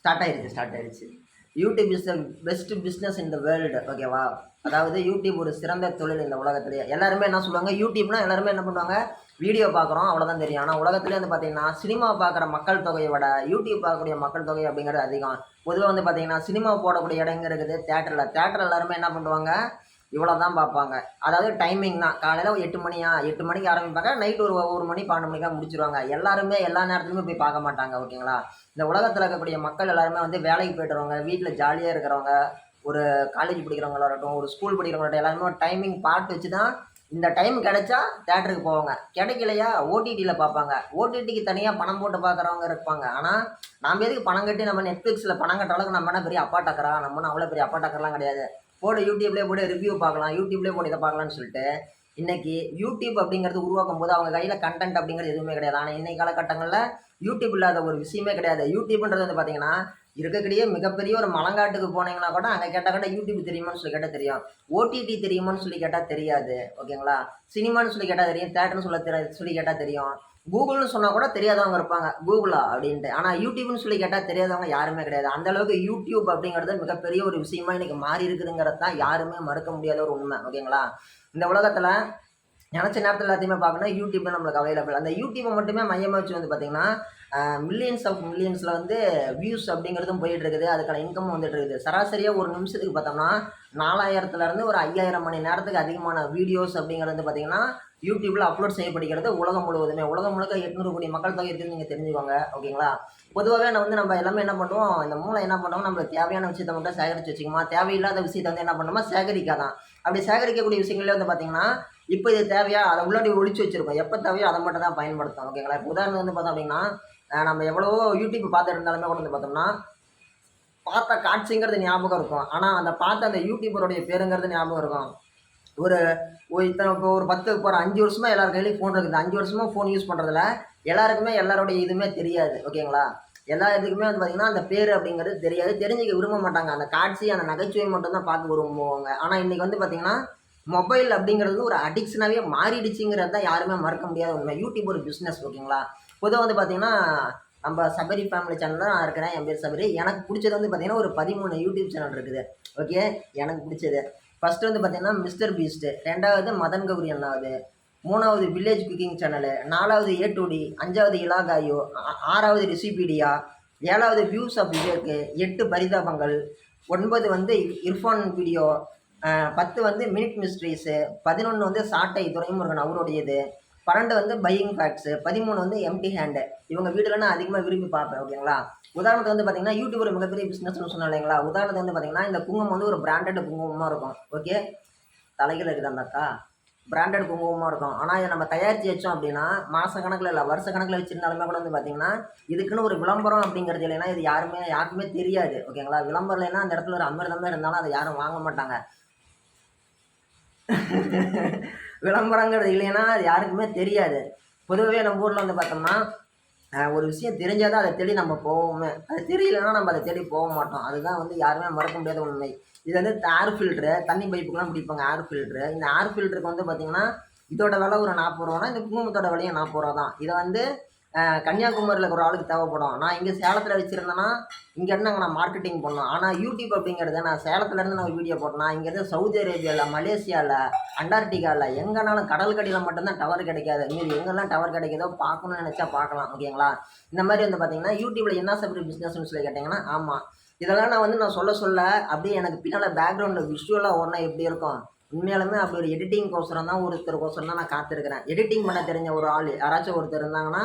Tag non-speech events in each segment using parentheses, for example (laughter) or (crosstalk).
Start ஆயிருச்சு start ஆயிருச்சு. YouTube is the best business in the world ஓகேவா அதாவது யூடியூப் ஒரு சிறந்த தொழில் இந்த உலகத்துலேயே. எல்லாருமே என்ன சொல்லுவாங்க? யூடியூப்னா எல்லாருமே என்ன பண்ணுவாங்க? வீடியோ பார்க்குறோம் அவ்வளோதான் தெரியும். ஆனால் உலகத்துலேயே வந்து பார்த்தீங்கன்னா சினிமா பார்க்குற மக்கள் தொகையை விட யூடியூப் பார்க்கக்கூடிய மக்கள் தொகை அப்படிங்கிறது அதிகம். பொதுவாக வந்து பார்த்தீங்கன்னா சினிமா போடக்கூடிய இடங்க இருக்குது? தேட்டரில் தேட்டர் எல்லாருமே என்ன பண்ணுவாங்க? இவ்வளோ தான் பார்ப்பாங்க. அதாவது டைமிங் தான். காலையில் ஒரு எட்டு மணியா? எட்டு மணிக்கு ஆரம்பிப்பாங்க. நைட் ஒரு ஒரு மணி பன்னெண்டு மணிக்காக முடிச்சிருவாங்க. எல்லாருமே எல்லா நேரத்துலையுமே போய் பார்க்க மாட்டாங்க ஓகேங்களா? இந்த உலகத்தில் இருக்கக்கூடிய மக்கள் எல்லாருமே வந்து வேலைக்கு போய்ட்டுறவங்க வீட்டில் ஜாலியாக இருக்கிறவங்க ஒரு காலேஜ் படிக்கிறவங்களா இருக்கட்டும் ஒரு ஸ்கூல் படிக்கிறவங்களாகட்டும் எல்லாருமே டைமிங் பார்த்து வச்சு தான் இந்த டைம் கிடைச்சா தேட்டருக்கு போவாங்க. கிடைக்கலையா? ஓடிடியில் பார்ப்பாங்க. ஓடிடிக்கு தனியாக பணம் போட்டு பார்க்குறவங்க இருப்பாங்க. ஆனால் நாம் எதுக்கு பணம் கட்டி நம்ம நெட்ஃப்ளிக்ஸில் பணம் கட்டுற அளவுக்கு நம்ம என்ன பெரிய அப்பா டக்கரா நம்ம அவ்வளோ பெரிய அப்பா டக்கர்லாம் கிடையாது. போடு யூடியூப்லேயே போட ரிவ்யூ பார்க்கலாம் யூடியூப்லேயே போட்டு இதை பார்க்கலாம்னு சொல்லிட்டு இன்னைக்கு யூடியூப் அப்படிங்கிறது உருவாக்கும் போது அவங்க கையில் கண்டென்ட் அப்படிங்கிறது எதுவுமே கிடையாது. ஆனால் இன்றைய காலகட்டங்களில் யூடியூப் இல்லாத ஒரு விஷயமே கிடையாது. யூடியூப்ன்றது வந்து பார்த்தீங்கன்னா இருக்கக்கூடிய மிகப்பெரிய ஒரு மலங்காட்டுக்கு போனீங்கன்னா கூட அங்கே கேட்டால் கூட யூடியூப் தெரியுமான்னு சொல்லி கேட்டால் தெரியும். ஓடிடி தெரியுமான்னு சொல்லி கேட்டால் தெரியாது. ஓகேங்களா? சினிமான்னு சொல்லி கேட்டால் தெரியும் தேட்டர்னு சொல்ல தெரிய சொல்லி கேட்டால் தெரியும். கூகுள்னு சொன்னால் கூட தெரியாதவங்க இருப்பாங்க. கூகுளா அப்படின்ட்டு. ஆனால் யூடியூப்னு சொல்லி கேட்டால் தெரியாதவங்க யாருமே கிடையாது. அந்தளவுக்கு யூடியூப் அப்படிங்கிறது மிகப்பெரிய ஒரு விஷயமா இன்றைக்கி மாறி இருக்குதுங்கிறது தான் யாருமே மறுக்க முடியாத ஒரு உண்மை. ஓகேங்களா? இந்த உலகத்தில் நினச்ச நேரத்தில் எல்லாத்தையுமே பார்க்கணும் யூடியூப் நம்மளுக்கு அவைலபிள் அந்த யூடியூப்பை மட்டுமே மையமாக வச்சு வந்து பார்த்தீங்கன்னா மில்லியன்ஸ் ஆஃப் மில்லியன்ஸில் வந்து வியூஸ் அப்படிங்கிறதும் போயிட்டு இருக்குது அதுக்கான இன்கம் வந்துட்டு இருக்குது சராசரியாக ஒரு நிமிஷத்துக்கு பார்த்தோம்னா நாலாயிரத்துலேருந்து ஒரு ஐயாயிரம் மணி நேரத்துக்கு அதிகமான வீடியோஸ் அப்படிங்கிறது வந்து பார்த்தீங்கன்னா யூடியூப்பில் அப்லோட் செய்யப்படுகிறது உலகம் முழுவதுமே. உலகம் முழுக்க எட்நூறு கோடி மக்கள் தொகை இருக்குன்னு நீங்கள் தெரிஞ்சுக்கோங்க ஓகேங்களா பொதுவாகவே நான் வந்து நம்ம எல்லாமே என்ன பண்ணுவோம் இந்த மூளை என்ன பண்ணுவோம் நம்மளுக்கு தேவையான விஷயத்தை மட்டும் சேகரித்து வச்சுக்கோமா? தேவையில்லாத விஷயத்தை வந்து என்ன பண்ணணுமா சேகரிக்காதான். அப்படி சேகரிக்கக்கூடிய விஷயங்களே வந்து பார்த்தீங்கன்னா இப்போ இது தேவையா? அதை உள்ளாடி ஒழிச்சு வச்சுருக்கோம். எப்போ தேவையோ அதை மட்டும் தான் பயன்படுத்தும் ஓகேங்களா இப்போ உதாரணம் வந்து பார்த்தோம் அப்படின்னா நம்ம எவ்வளவோ யூடியூப் பார்த்து இருந்தாலுமே கொண்டு வந்து பார்த்தோம்னா பார்த்த காட்சிங்கிறது ஞாபகம் இருக்கும். ஆனால் அந்த பார்த்த அந்த யூடியூபருடைய பேருங்கிறது ஞாபகம் இருக்கும். ஒரு ஒரு இத்தனை இப்போ ஒரு பத்து இப்போ ஒரு அஞ்சு வருஷமாக எல்லார் கையிலையும் ஃபோன் இருக்குது. அஞ்சு வருஷமாக ஃபோன் யூஸ் பண்ணுறதுல எல்லாருக்குமே எல்லாருடைய இதுவுமே தெரியாது. ஓகேங்களா எல்லா இதுக்குமே வந்து பார்த்திங்கன்னா அந்த பேர் அப்படிங்கிறது தெரியாது. தெரிஞ்சுக்க விரும்ப மாட்டாங்க. அந்த காட்சி அந்த நகைச்சுவை மட்டும்தான் பார்க்க விரும்புவாங்க. ஆனால் இன்றைக்கி வந்து பார்த்திங்கன்னா மொபைல் அப்படிங்கிறது ஒரு அடிக்ஷனாகவே மாறிடுச்சுங்கிறது தான் யாருமே மறக்க முடியாத உண்மை. யூடியூப் ஒரு பிஸ்னஸ் ஓகேங்களா பொதுவாக வந்து பார்த்திங்கன்னா நம்ம சபரி ஃபேமிலி சேனல் தான் நான் இருக்கிறேன் என் பேர் சபரி. எனக்கு பிடிச்சது வந்து பார்த்திங்கன்னா ஒரு பதிமூணு யூடியூப் சேனல் இருக்குது. ஓகே எனக்கு பிடிச்சது. ஃபஸ்ட்டு வந்து பார்த்திங்கன்னா மிஸ்டர் பீஸ்ட்டு ரெண்டாவது மதன் கௌரி அண்ணாவது. மூணாவது வில்லேஜ் குக்கிங் சேனலு நாலாவது ஏ டூடி அஞ்சாவது இலாகாயோ. ஆறாவது ரெசிபீடியா ஏழாவது வியூஸ் ஆஃப் விவேக்கு எட்டு பரிதாபங்கள். ஒன்பது வந்து இர்ஃபான் வீடியோ பத்து வந்து மினிட் மிஸ்ட்ரீஸு பதினொன்று வந்து சாட்டை துரைமுருகன் அவருடையது. பன்னெண்டு வந்து பையிங் ஃபேக்ட்ஸு பதிமூணு வந்து எம்டி ஹேண்டு இவங்க வீடியோவில் நான் அதிகமாக விரும்பி பார்ப்பேன் ஓகேங்களா உதாரணத்துக்கு வந்து பார்த்தீங்கன்னா யூடியூப் ஒரு மிகப்பெரிய பிஸ்னஸ்னு சொன்னா இல்லைங்களா உதாரணத்துக்கு வந்து பார்த்தீங்கன்னா இந்த குங்குமம் வந்து ஒரு பிராண்டட் குங்குமமாக இருக்கும் ஓகே தலைகள் இருக்குது அந்த அக்கா பிராண்டட் குங்குமமாக இருக்கும். ஆனால் இதை நம்ம தயாரித்து வச்சோம் அப்படின்னா மாத கணக்கில் இல்லை வருஷ கணக்கில் வச்சுருந்தாலுமே கூட வந்து பார்த்தீங்கன்னா இதுக்குன்னு ஒரு விளம்பரம் அப்படிங்கிறது இல்லைன்னா இது யாருமே யாருக்குமே தெரியாது ஓகேங்களா விளம்பரம் இல்லைன்னா அந்த இடத்துல ஒரு அமிர்தமே இருந்தாலும் அதை யாரும் வாங்க மாட்டாங்க. (laughs) விளம்பரங்கிறது இல்லைன்னா அது யாருக்குமே தெரியாது. பொதுவாகவே நம்ம ஊரில் வந்து பார்த்தோம்னா ஒரு விஷயம் தெரிஞ்சால் தான் அதை தேடி நம்ம போவோமே. அது தெரியலன்னா நம்ம அதை தேடி போக மாட்டோம். அதுதான் வந்து யாருமே மறக்க முடியாத உண்மை. இது வந்து ஏர் ஃபில்ட்ரு தண்ணி பைப்புக்கெலாம் பிடிப்பாங்க ஏர் ஃபில்ட்ரு இந்த ஏர் ஃபில்டருக்கு வந்து பார்த்திங்கன்னா இதோட விலை ஒரு நாற்பது ரூபானா இந்த குங்குமத்தோட விலையும் நாற்பது ரூபா தான் இதை வந்து கன்னியாகுமரியில் ஒரு ஆளுக்கு தேவைப்படும். நான் இங்கே சேலத்தில் வச்சுருந்தேன்னா இங்கேருந்து அங்கே நான் மார்க்கெட்டிங் பண்ணோம் ஆனால் யூடியூப் அப்படிங்கிறது நான் சேலத்துலேருந்து நான் ஒரு வீடியோ போட்டேன்னா இங்கேருந்து சவுதி அரேபியாவில் மலேசியாவில் அண்டார்டிகாவில் எங்கேனாலும் கடல்கடியில் மட்டும்தான் டவர் கிடைக்காது. மீறி எங்கெல்லாம் டவர் கிடைக்குதோ பார்க்கணும்னு நினச்சா பார்க்கலாம் ஓகேங்களா இந்த மாதிரி வந்து பார்த்தீங்கன்னா யூடியூப்பில் என்ன சப்ரி பிஸ்னஸ்னு சொல்லி கேட்டிங்கன்னா ஆமாம் இதெல்லாம் நான் வந்து நான் சொல்ல சொல்ல அப்படியே எனக்கு பின்னால் பேக்ரவுண்டில் விஷுவலாக ஒன்றா எப்படி இருக்கும்? உண்மையாலுமே அப்படி ஒரு எடிட்டிங் கோசரம் தான் ஒருத்தருக்கோசரம் தான் நான் காத்திருக்கிறேன். எடிட்டிங் பண்ண தெரிஞ்ச ஒரு ஆள் யாராச்சும் ஒருத்தர் இருந்தாங்கன்னா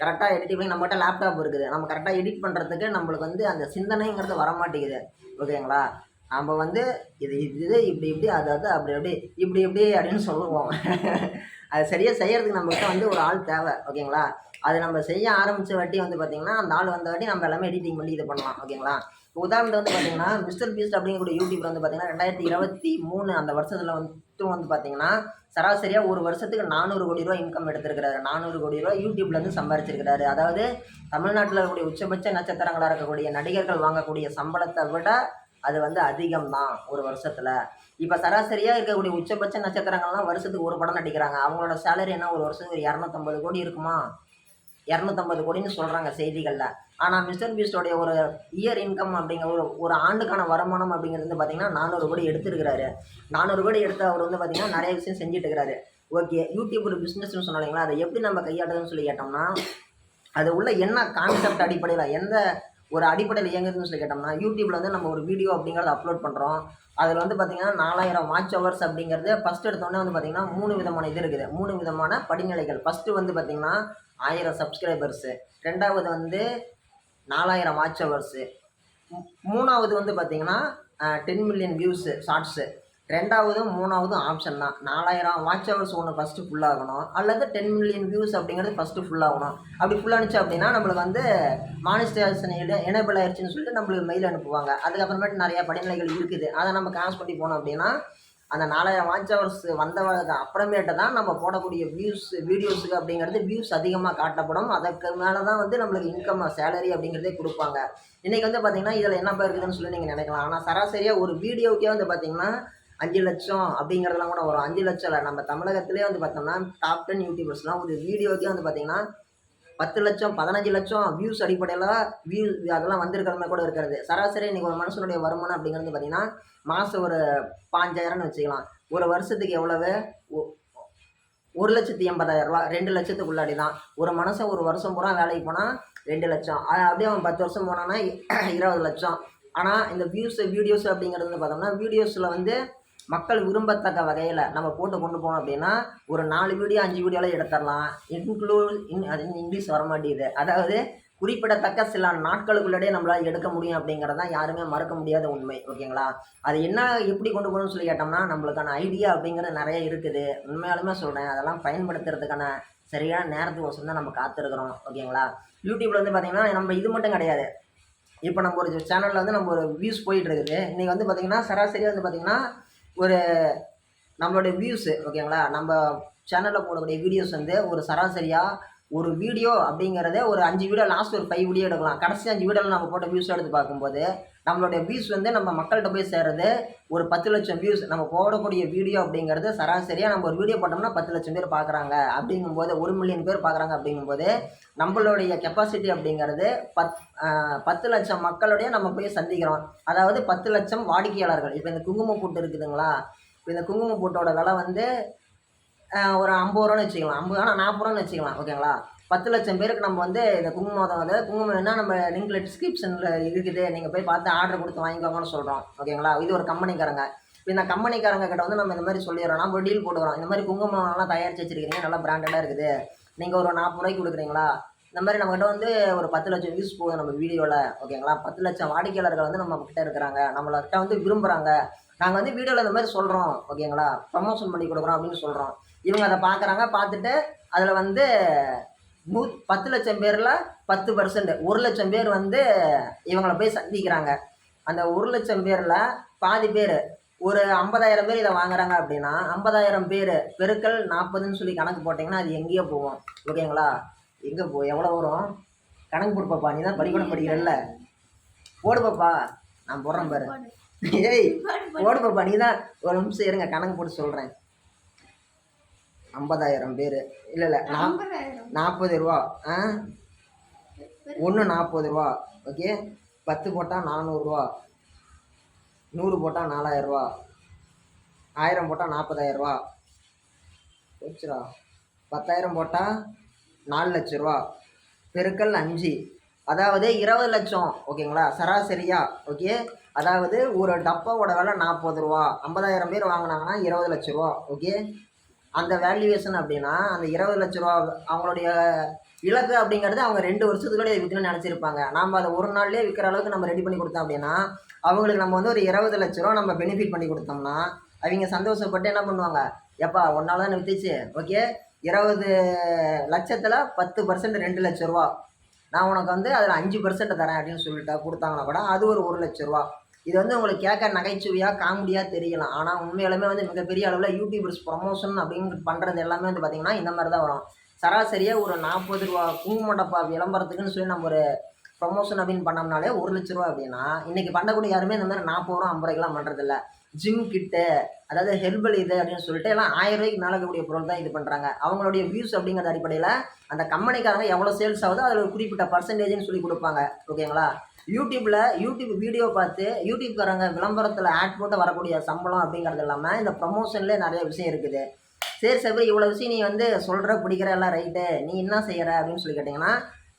கரெக்டாக எடிட்டிங் பண்ணி நம்மகிட்ட லேப்டாப் இருக்குது. நம்ம கரெக்டாக எடிட் பண்ணுறதுக்கு நம்மளுக்கு வந்து அந்த சிந்தனைங்கிறது வர மாட்டேங்குது ஓகேங்களா? நம்ம வந்து இது இது இது இப்படி இப்படி அது அது அப்படி அப்படி இப்படி இப்படி அப்படின்னு சொல்லுவோம். (laughs) அது சரியாக செய்கிறதுக்கு நம்மகிட்ட வந்து ஒரு ஆள் தேவை. ஓகேங்களா? அது நம்ம செய்ய ஆரம்பித்த வாட்டி வந்து பார்த்திங்கன்னா அந்த ஆள் வந்த வாட்டி நம்ம எல்லாமே எடிட்டிங் பண்ணி இது பண்ணலாம் ஓகேங்களா இப்போ வந்து பார்த்தீங்கன்னா மிஸ்டர் பீஸ்ட் அப்படிங்கக்கூடிய யூடியூப்ல வந்து பார்த்தீங்கன்னா ரெண்டாயிரத்தி இருபத்தி மூணு அந்த வருஷத்தில் வந்து வந்து பார்த்தீங்கன்னா சராசரியாக ஒரு வருஷத்துக்கு நானூறு கோடி ரூபா இன்கம் எடுத்திருக்கிறாரு. நானூறு கோடி ரூபா யூடியூப்லேருந்து சம்பாரிச்சிருக்கிறாரு. அதாவது தமிழ்நாட்டில் இருக்கக்கூடிய உச்சபட்ச நட்சத்திரங்களாக இருக்கக்கூடிய நடிகர்கள் வாங்கக்கூடிய சம்பளத்தை விட அது வந்து அதிகம் தான் ஒரு வருஷத்தில். இப்போ சராசரியாக இருக்கக்கூடிய உச்சபட்ச நட்சத்திரங்கள்லாம் வருஷத்துக்கு ஒரு படம் நடிக்கிறாங்க. அவங்களோட சேலரி என்ன? ஒரு வருஷத்துக்கு ஒரு இரநூத்தம்பது கோடி இருக்குமா? இரநூத்தம்பது கோடின்னு சொல்கிறாங்க செய்திகளில். ஆனால் மிஸ்டர் பீஸ்டோடைய ஒரு இயர் இன்கம் அப்படிங்கிற ஒரு ஒரு ஆண்டுக்கான வருமானம் அப்படிங்கிறது வந்து பார்த்தீங்கன்னா நானூறு கோடி எடுத்திருக்கிறாரு. நானூறு கோடி எடுத்த அவர் வந்து பார்த்தீங்கன்னா நிறைய விஷயம் செஞ்சுட்டு இருக்கிறாரு ஓகே யூடியூப் ஒரு பிஸ்னஸ்னு சொன்னாங்களா அதை எப்படி நம்ம கையாடுறதுன்னு சொல்லி கேட்டோம்னா அது உள்ள என்ன கான்செப்ட் அடிப்படையில் எந்த ஒரு அடிப்படையில் இயங்குதுன்னு சொல்லி கேட்டோம்னா யூடியூப்ல வந்து நம்ம ஒரு வீடியோ அப்படிங்கிறத அப்லோட் பண்ணுறோம் அதில் வந்து பார்த்திங்கன்னா நாலாயிரம் வாட்ச் ஹவர்ஸ் அப்படிங்கிறது ஃபஸ்ட் எடுத்தோடனே வந்து பார்த்தீங்கன்னா மூணு விதமான இது இருக்குது. மூணு விதமான படிநிலைகள். ஃபஸ்ட்டு வந்து பார்த்திங்கன்னா ஆயிரம் சப்ஸ்கிரைபர்ஸு ரெண்டாவது வந்து நாலாயிரம் வாட்ச் ஹவர்ஸு மூணாவது வந்து பார்த்தீங்கன்னா டென் மில்லியன் வியூஸு ஷார்ட்ஸு ரெண்டாவதும் மூணாவதும் ஆப்ஷன் தான். நாலாயிரம் வாட்ச் ஹவர்ஸ் ஒன்று ஃபஸ்ட்டு ஃபுல்லாகணும் அல்லது டென் மில்லியன் வியூஸ் அப்படிங்கிறது ஃபஸ்ட்டு ஃபுல்லாகணும் அப்படி ஃபுல்லானுச்சு அப்படின்னா நம்மளுக்கு வந்து மானிஸ்டேஷன் எனேபிள் ஆயிடுச்சுன்னு சொல்லிட்டு நம்மளுக்கு மெயில் அனுப்புவாங்க. அதுக்கப்புறமேட்டு நிறையா படிநிலைகள் இருக்குது. அதை நம்ம காசு பண்ணி போனோம் அப்படின்னா அந்த நாலாயிரம் வாட்ச் ஹவர்ஸ் வந்தவங்க அப்புறமேட்டு தான் நம்ம போடக்கூடிய வியூஸ் வீடியோஸுக்கு அப்படிங்கிறது வியூஸ் அதிகமாக காட்டப்படும். அதற்கு மேலே தான் வந்து நம்மளுக்கு இன்கம் சேலரி அப்படிங்கிறதே கொடுப்பாங்க. இன்றைக்கி வந்து பார்த்திங்கன்னா இதில் என்ன இருக்குதுன்னு சொல்லி நீங்கள் நினைக்கலாம். ஆனால் சராசரியாக ஒரு வீடியோக்கே வந்து பார்த்திங்கன்னா அஞ்சு லட்சம் அப்படிங்கிறதெல்லாம் கூட வரும். அஞ்சு லட்சம் இல்லை நம்ம தமிழகத்திலே வந்து பார்த்தோம்னா டாப் டென் யூடியூபர்ஸ்லாம் ஒரு வீடியோக்கே வந்து பார்த்திங்கன்னா பத்து லட்சம் பதினஞ்சு லட்சம் வியூஸ் அடிப்படையில் வியூ அதெல்லாம் வந்திருக்கிறமே கூட இருக்கிறது. சராசரி இன்றைக்கி ஒரு மனுஷனுடைய வருமானம் அப்படிங்கிறது பார்த்திங்கன்னா மாதம் ஒரு பாஞ்சாயிரம்னு வச்சுக்கலாம். ஒரு வருஷத்துக்கு எவ்வளவு? ஒ- ஒரு லட்சத்தி எண்பதாயிரம் ரூபா. ரெண்டு லட்சத்துக்குள்ளாடி தான். ஒரு மனுஷன் ஒரு வருஷம் பூரா வேலைக்கு போனால் ரெண்டு லட்சம். அது அப்படியே அவன் பத்து வருஷம் போனான்னா இருபது லட்சம். ஆனால் இந்த வியூஸ் வீடியோஸ் அப்படிங்கிறது வந்து பார்த்தோம்னா வீடியோஸில் வந்து மக்கள் விரும்பத்தக்க வகையில் நம்ம போட்டு கொண்டு போனோம் அப்படின்னா ஒரு நாலு வீடியோ அஞ்சு வீடியோலாம் எடுத்துடலாம் இன்க்ளூட் இன் அது இங்கிலீஷ் வர மாட்டேங்குது. அதாவது குறிப்பிடத்தக்க சில நாட்களுக்குள்ளடே நம்மளால் எடுக்க முடியும் அப்படிங்கிறது தான் யாருமே மறக்க முடியாத உண்மை. ஓகேங்களா? அது என்ன எப்படி கொண்டு போகணும்னு சொல்லி கேட்டோம்னா நம்மளுக்கான ஐடியா அப்படிங்கிறது நிறைய இருக்குது. உண்மையாலுமே சொல்கிறேன் அதெல்லாம் பயன்படுத்துறதுக்கான சரியான நேரத்துக்கு தான் நம்ம காத்திருக்கிறோம். ஓகேங்களா? யூடியூப்ல வந்து பார்த்தீங்கன்னா நம்ம இது மட்டும் கிடையாது. இப்போ நம்ம ஒரு சேனலில் வந்து நம்ம ஒரு வியூஸ் போயிட்டு இருக்குது. இன்றைக்கி வந்து பார்த்திங்கன்னா சராசரியாக வந்து பார்த்திங்கன்னா ஒரு நம்மளுடைய வியூஸு ஓகேங்களா நம்ம சேனலில் போடக்கூடிய வீடியோஸ் வந்து ஒரு சராசரியாக ஒரு வீடியோ அப்படிங்கிறதே ஒரு அஞ்சு வீடியோ லாஸ்ட் ஒரு ஃபைவ் வீடியோ எடுக்கலாம். கடைசி அஞ்சு வீடியோவில் நம்ம போட்ட வியூஸ் எடுத்து பார்க்கும்போது நம்மளுடைய வியூஸ் வந்து நம்ம மக்கள்கிட்ட போய் சேர்றது ஒரு பத்து லட்சம் வியூஸ் நம்ம போடக்கூடிய வீடியோ அப்படிங்கிறது சராசரியாக நம்ம ஒரு வீடியோ போட்டோம்னா பத்து லட்சம் பேர் பார்க்குறாங்க அப்படிங்கும்போது ஒரு மில்லியன் பேர் பார்க்குறாங்க அப்படிங்கும்போது நம்மளுடைய கெப்பாசிட்டி அப்படிங்கிறது பத் பத்து லட்சம் மக்களுடைய நம்ம போய் சந்திக்கிறோம். அதாவது பத்து லட்சம் வாடிக்கையாளர்கள். இப்போ இந்த குங்கும பூட்டு இருக்குதுங்களா? இப்போ இந்த குங்கும பூட்டோட விலை வந்து ஒரு ஐம்பது ரூபான்னு வச்சுக்கலாம். ஐம்பது ரூபா நாற்பது ரூபான்னு வச்சுக்கலாம். ஓகேங்களா? பத்து லட்சம் பேருக்கு நம்ம வந்து இந்த குங்குமத்தை வந்து குங்குமம் என்ன நம்ம லிங்க்ல டிஸ்கிரிப்ஷனில் இருக்குது. நீங்கள் போய் பார்த்து ஆர்டர் கொடுத்து வாங்கிக்கோங்கன்னு சொல்கிறோம் ஓகேங்களா? இது ஒரு கம்பெனிக்காரங்க. இப்போ இந்த கம்பெனிக்காரங்க கிட்ட வந்து நம்ம இந்த மாதிரி சொல்லிடுறோம். நம்ம டீல் போட்டுக்கிறோம். இந்த மாதிரி குங்குமம்லாம் தயாரித்து வச்சிருக்கீங்க நல்லா பிராண்டடாக இருக்குது. நீங்கள் ஒரு நாற்பது ரூபாய்க்கு கொடுக்குறீங்களா? இந்த மாதிரி நம்மகிட்ட வந்து ஒரு பத்து லட்சம் வியூஸ் போகுது நம்ம வீடியோவில் ஓகேங்களா? பத்து லட்சம் வாடிக்கையாளர்கள் வந்து நம்ம கிட்ட இருக்கிறாங்க. நம்மள்கிட்ட வந்து விரும்புகிறாங்க நாங்கள் வந்து வீடியோவில் இந்த மாதிரி சொல்கிறோம் ஓகேங்களா? ப்ரமோஷன் பண்ணி கொடுக்குறோம் அப்படின்னு சொல்கிறோம் இவங்க அதை பார்க்குறாங்க. பார்த்துட்டு அதில் வந்து நூ பத்து லட்சம் பேரில் பத்து பர்சன்ட் ஒரு லட்சம் பேர் வந்து இவங்கள போய் சந்திக்கிறாங்க. அந்த ஒரு லட்சம் பேரில் பாதி பேர் ஒரு ஐம்பதாயிரம் பேர் இதை வாங்குறாங்க அப்படின்னா ஐம்பதாயிரம் பேர் பெருக்கல் நாற்பதுன்னு சொல்லி கணக்கு போட்டிங்கன்னா அது எங்கேயோ போகும். ஓகேங்களா? எங்கே போ எவ்வளோ வரும்? கணக்கு போடு பாப்பா நீ தான் படிக்கணும் படிக்கிறல்ல. போடு பாப்பா. நான் போடுறேன் பாரு. ஏய் போடு பாப்பா நீ தான் ஒரு நிமிஷம் இருங்க கணக்கு போட்டு சொல்கிறேன் ஐம்பதாயிரம் பேர். இல்லை இல்லை நாற்பது ரூபா. ஆ? ஒன்று நாற்பது ரூபா ஓகே பத்து போட்டால் நானூறுரூவா நூறு போட்டால் நாலாயிரரூவா ஆயிரம் போட்டால் நாற்பதாயிரரூவா போச்சுடா. பத்தாயிரம் போட்டால் நாலு லட்ச ரூபா. பெருக்கல் அஞ்சு. அதாவது இருபது லட்சம் ஓகேங்களா? சராசரியா ஓகே அதாவது ஒரு டப்பாவோட விலை நாற்பது ரூபா. ஐம்பதாயிரம் பேர் வாங்கினாங்கன்னா இருபது லட்ச ரூபா ஓகே அந்த வேல்யூவேஷன் அப்படின்னா அந்த இருபது லட்ச ரூபா அவங்களுடைய இலக்கு அப்படிங்கிறது அவங்க ரெண்டு வருஷத்துக்குள்ளே விற்கணும்னு நினச்சிருப்பாங்க. நம்ம அதை ஒரு நாள்லேயே விற்கிற அளவுக்கு நம்ம ரெடி பண்ணி கொடுத்தோம் அப்படின்னா அவங்களுக்கு நம்ம வந்து ஒரு இருபது லட்ச ரூபா நம்ம பெனிஃபிட் பண்ணி கொடுத்தோம்னா அவங்க சந்தோஷப்பட்டு என்ன பண்ணுவாங்க? எப்பா ஒன்றால் தான் வித்துச்சு. ஓகே இருபது லட்சத்தில் பத்து பர்சன்ட் ரெண்டு லட்ச ரூபா. நான் உனக்கு வந்து அதில் அஞ்சு பர்சன்ட் தரேன் அப்படின்னு சொல்லிட்டு கொடுத்தாங்கன்னா கூட அது ஒரு ஒரு லட்ச ரூபா. இது வந்து உங்களுக்கு கேட்க நகைச்சுவையாக காமெடியாக தெரியலாம். ஆனால் உண்மையிலுமே வந்து மிகப்பெரிய அளவில் யூடியூபர்ஸ் ப்ரொமோஷன் அப்படின்னு பண்ணுறது எல்லாமே வந்து பார்த்திங்கன்னா இந்த மாதிரி தான் வரும். சராசரியாக ஒரு நாற்பது ரூபா குங்குமண்டப்பா விளம்பரத்துக்குன்னு சொல்லி நம்ம ஒரு ப்ரொமோஷன் அப்படின்னு பண்ணோம்னாலே ஒரு லட்ச ரூபா அப்படின்னா இன்றைக்கி பண்ணக்கூடிய யாருமே இந்த மாதிரி நாற்பது ரூபா ஐம்பது ரூபாய்க்குலாம் பண்ணுறதில்ல ஜிம் கிட்டு அதாவது ஹெர்பல் இது அப்படின்னு சொல்லிட்டு எல்லாம் ஆயிரம் ரூபாய்க்கு மேலே இருக்கக்கூடிய பொருள் தான் இது பண்ணுறாங்க அவங்களுடைய வியூஸ் அப்படிங்கிற அடிப்படையில் அந்த கம்பெனிக்காரங்க எவ்வளோ சேல்ஸ் ஆகுதோ அதில் ஒரு குறிப்பிட்ட பர்சன்டேஜ்னு சொல்லி கொடுப்பாங்க. ஓகேங்களா யூடியூப்பில் யூடியூப் வீடியோ பார்த்து யூடியூப்காரங்க விளம்பரத்தில் ஆட் போட்டு வரக்கூடிய சம்பளம் அப்படிங்கிறது இல்லாமல் இந்த ப்ரமோஷன்லேயே நிறைய விஷயம் இருக்குது. சரி சரி இவ்வளோ விஷயம் நீ வந்து சொல்கிற பிடிக்கிற எல்லாம் ரைட்டு நீ என்ன செய்கிற அப்படின்னு சொல்லி கேட்டிங்கன்னா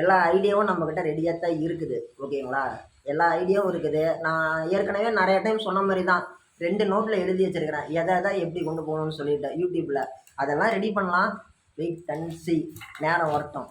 எல்லா ஐடியாவும் நம்மக்கிட்ட ரெடியாக தான் இருக்குது. ஓகேங்களா எல்லா ஐடியாவும் இருக்குது. நான் ஏற்கனவே நிறைய டைம் சொன்ன மாதிரி தான். ரெண்டு நோட்டில் எழுதி வச்சிருக்கிறேன். எதை எதை எப்படி கொண்டு போகணும்னு சொல்லிட்டு யூடியூப்பில் அதெல்லாம் ரெடி பண்ணலாம். வெயிட் அண்ட் சி நேரம் வரட்டும்.